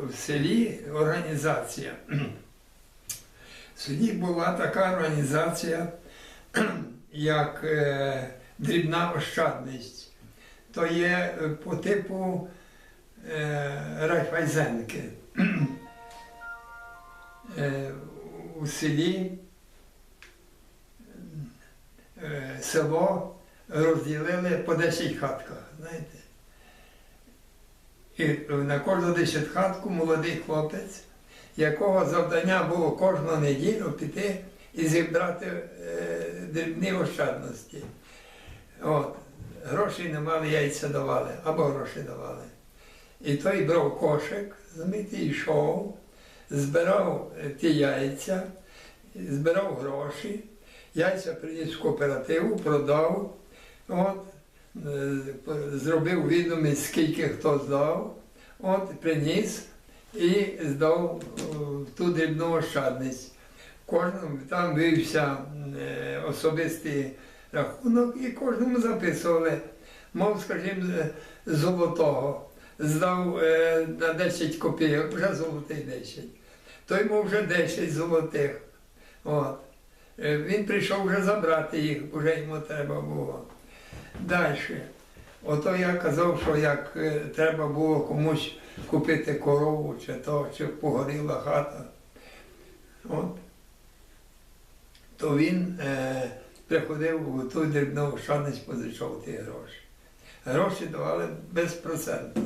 В селі організація. В селі була така організація, як е, дрібна ощадність. То є е, по типу е, Райфайзенки. У селі село розділили по 10 хатках, знаєте. І на кожну десятхатку молодий хлопець, якого завдання було кожну неділю піти і зібрати е, дрібні ощадності. От. Грошей не мали, яйця давали, або гроші давали. І той брав кошик, і йшов, збирав е, ті яйця, збирав гроші, яйця приніс в кооперативу, продав. От, зробив відомість, скільки хто здав, от приніс і здав е, ту дрібну ощадність. Кожному там вився е, особистий рахунок і кожному записували, мов, скажімо, е, золотого. Здав е, на 10 копійок, вже золотий 10. Той мов вже 10 золотих. От. Е, Він прийшов вже забрати їх, вже йому треба було. Далі. Ото я казав, що як е, треба було комусь купити корову, чи то, чи погоріла хата. От. То він е, приходив у ту дрібну шанець, позичав ті гроші. Гроші давали безпроцентно.